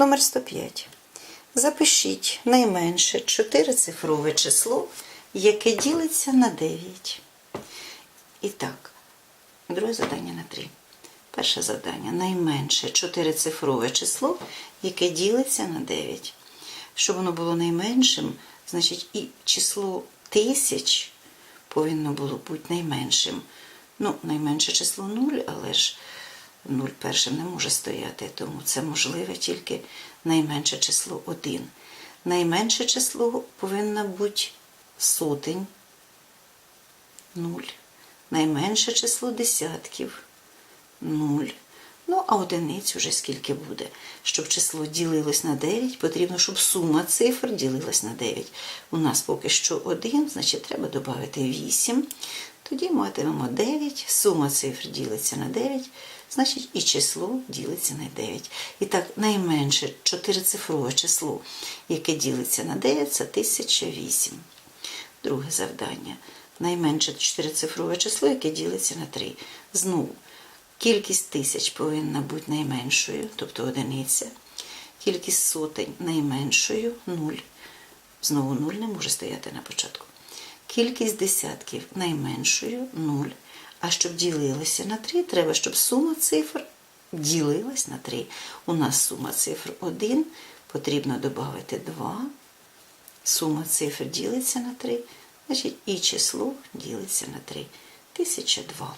Номер 105. Запишіть найменше чотирицифрове число, яке ділиться на 9. І так, друге завдання на 3. Перше завдання найменше чотирицифрове число, яке ділиться на 9. Щоб воно було найменшим, значить і число тисяч повинно було бути найменшим. Ну, найменше число 0, але ж 0 першим не може стояти, тому це можливе тільки найменше число 1. Найменше число повинно бути сотень 0. Найменше число десятків 0. Ну, а одиниць уже скільки буде. Щоб число ділилось на 9, потрібно, щоб сума цифр ділилась на 9. У нас поки що 1, значить треба додати 8. Тоді матимемо 9, сума цифр ділиться на 9, значить і число ділиться на 9. І так, найменше чотирицифрове число, яке ділиться на 9, це 1008. Друге завдання. Найменше чотирицифрове число, яке ділиться на 3. Знову, кількість тисяч повинна бути найменшою, тобто одиниця. Кількість сотень найменшою 0. Знову 0 не може стояти на початку. Кількість десятків найменшою 0. А щоб ділилося на 3, треба, щоб сума цифр ділилась на 3. У нас сума цифр 1, потрібно додати 2. Сума цифр ділиться на 3, значить і число ділиться на 3. 1002.